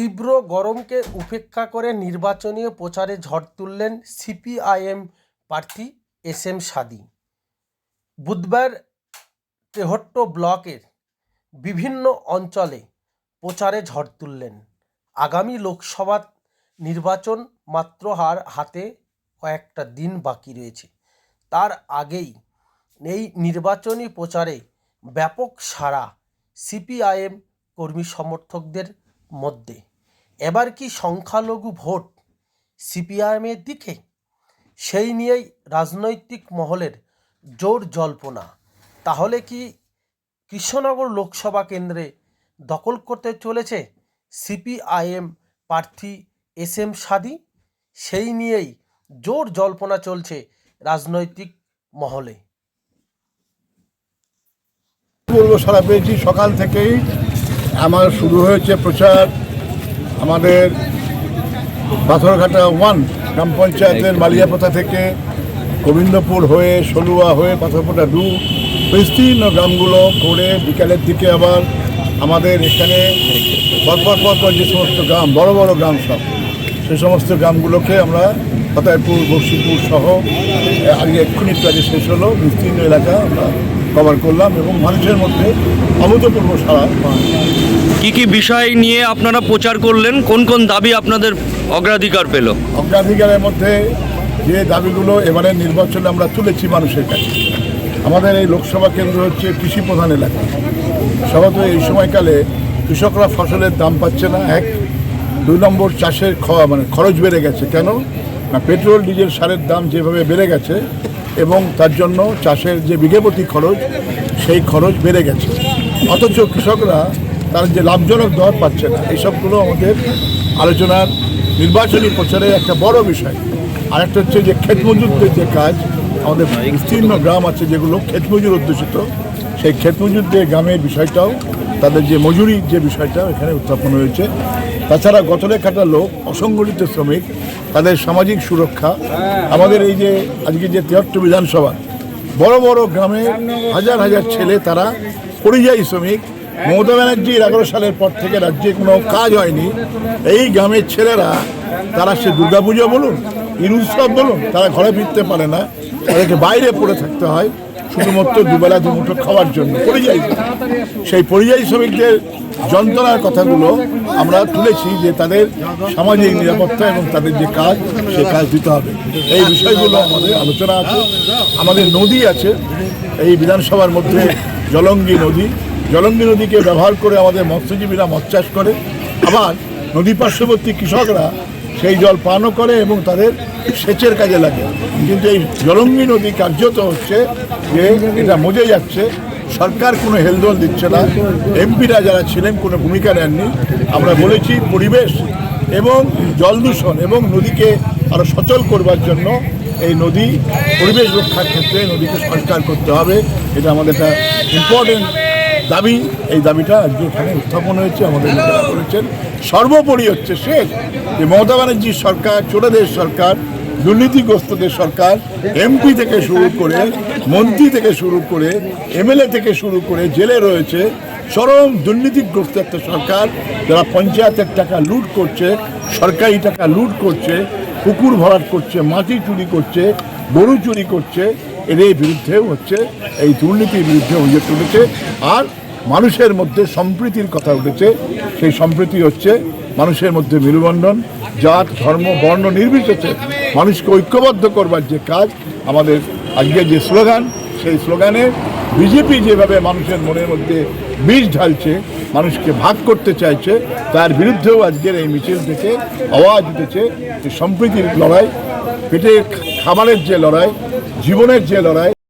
তীব্র গরমকে উপেক্ষা করে নির্বাচনী প্রচারে ঝড় তুললেন সিপিআইএম প্রার্থী এস এম সাদি। বুধবার তেহট্ট ব্লকের বিভিন্ন অঞ্চলে প্রচারে ঝড় তুললেন। আগামী লোকসভা নির্বাচন মাত্র হার হাতে কয়েকটা দিন বাকি রয়েছে। তার আগেই এই নির্বাচনী প্রচারে ব্যাপক সাড়া সিপিআইএম কর্মী সমর্থকদের মধ্যে। এবার কি সংখ্যালঘু ভোট সিপিআইএমের দিকে? সেই নিয়েই রাজনৈতিক মহলের জোর জল্পনা। তাহলে কি কৃষ্ণনগর লোকসভা কেন্দ্রে দখল করতে চলেছে সিপিআইএম প্রার্থী এস এম সাদি? সেই নিয়েই জোর জল্পনা চলছে রাজনৈতিক মহলে। বলব সারা পেয়েছি। সকাল থেকেই আমার শুরু হয়েছে প্রচার। আমাদের পাথরঘাটা ওয়ান গ্রাম পঞ্চায়েতের মালিয়াপথা থেকে গোবিন্দপুর হয়ে সলুয়া হয়ে পাথরঘাটা দু বিস্তীর্ণ গ্রামগুলো করে বিকালের দিকে আবার আমাদের এখানে পরপর পরপর যে সমস্ত গ্রাম বড় বড় গ্রাম সব সে সমস্ত গ্রামগুলোকে আমরা ফতেহপুর বক্সিপুর সহ আগে এক্ষুনি আগে শেষ হলো বিস্তীর্ণ এলাকা আমরা কভার করলাম এবং মানুষের মধ্যে অভূতপূর্ব সারা। কি কি বিষয় নিয়ে আপনারা প্রচার করলেন? কোন কোন দাবি আপনাদের অগ্রাধিকার পেল? অগ্রাধিকারের মধ্যে যে দাবিগুলো এবারে নির্বাচনে আমরা তুলেছি মানুষের কাছে। আমাদের এই লোকসভা কেন্দ্র হচ্ছে কৃষি প্রধান এলাকা। সবত এই সময়কালে কৃষকরা ফসলের দাম পাচ্ছে না। এক দুই নম্বর চাষের খ- মানে খরচ বেড়ে গেছে। কেন? না পেট্রোল ডিজেল সারের দাম যেভাবে বেড়ে গেছে এবং তার জন্য চাষের যে বিঘেপতি খরচ, সেই খরচ বেড়ে গেছে। অথচ কৃষকরা তার যে লাভজনক দর পাচ্ছে না, এইসবগুলো আমাদের আলোচনার নির্বাচনী প্রচারে একটা বড় বিষয়। আর একটা হচ্ছে যে ক্ষেত মজুরদের যে কাজ, আমাদের বিস্তীর্ণ গ্রাম আছে যেগুলো ক্ষেত মজুর অধ্যুষিত, সেই ক্ষেত মজুরদের গ্রামের বিষয়টাও, তাদের যে মজুরির যে বিষয়টা, এখানে উত্থাপন হয়েছে। তাছাড়া গতরে কাটা লোক, অসংগঠিত শ্রমিক, তাদের সামাজিক সুরক্ষা, আমাদের এই যে আজকে যে তেহট্ট বিধানসভা, বড় বড় গ্রামে হাজার হাজার ছেলে তারা পরিযায়ী শ্রমিক। মমতা ব্যানার্জির এগারো সালের পর থেকে রাজ্যে কোনো কাজ হয়নি। এই গ্রামের ছেলেরা, তারা সে দুর্গাপুজো বলুন, ঈদ উৎসব বলুন, তারা ঘরে ফিরতে পারে না। তাদেরকে বাইরে পড়ে থাকতে হয়। শুধুমাত্র দুবেলা দুমুঠো খাওয়ার জন্য পরিযায়ী সেই পরিযায়ী শ্রমিকদের যন্ত্রণার কথাগুলো আমরা তুলেছি যে তাদের সামাজিক নিরাপত্তা এবং তাদের যে কাজ, সে কাজ দিতে হবে। এই বিষয়গুলো আমাদের আলোচনা আছে। আমাদের নদী আছে। এই বিধানসভার মধ্যে জলঙ্গি নদী। জলঙ্গি নদীকে ব্যবহার করে আমাদের মৎস্যজীবীরা মৎ চাষ করে। আবার নদী পার্শ্ববর্তী কৃষকরা সেই জল পানও করে এবং তাদের সেচের কাজে লাগে। কিন্তু এই জলঙ্গি নদী কার্যত হচ্ছে যে এটা মজে যাচ্ছে। সরকার কোনো হেলদোল দিচ্ছে না। এমপিরা যারা ছিলেন কোনো ভূমিকা নেননি। আমরা বলেছি পরিবেশ এবং জল দূষণ এবং নদীকে আরও সচল করবার জন্য এই নদী পরিবেশ রক্ষার ক্ষেত্রে নদীকে সংস্কার করতে হবে। এটা আমাদের একটা ইম্পর্টেন্ট দাবি এই দাবিটা আজকে এখানে উত্থাপন হয়েছে আমাদের লোকেরা করেছেন সর্বোপরি হচ্ছে শেষ যে মমতা ব্যানার্জির সরকার চোরাদের সরকার দুর্নীতিগ্রস্তদের সরকার এমপি থেকে শুরু করে মন্ত্রী থেকে শুরু করে এমএলএ থেকে শুরু করে জেলে রয়েছে চরম দুর্নীতিগ্রস্ত একটা সরকার যারা পঞ্চায়েতের টাকা লুট করছে সরকারি টাকা লুট করছে পুকুর ভরাট করছে মাটি চুরি করছে গরু চুরি করছে এদের বিরুদ্ধেও হচ্ছে এই দুর্নীতির বিরুদ্ধে অভিযোগ তুলেছে আর মানুষের মধ্যে সম্প্রীতির কথা উঠেছে। সেই সম্প্রীতি হচ্ছে মানুষের মধ্যে মেলবন্ধন জাত, ধর্ম, বর্ণ নির্বিশেষে মানুষকে ঐক্যবদ্ধ করবার যে কাজ, আমাদের আজকের যে স্লোগান, সেই স্লোগানে বিজেপি যেভাবে মানুষের মনের মধ্যে বীজ ঢালছে, মানুষকে ভাগ করতে চাইছে, তার বিরুদ্ধেও আজকের এই মিছিল থেকে আওয়াজ উঠেছে যে সম্প্রীতির লড়াই, পেটের খাবারের যে লড়াই, জীবনের যে লড়াই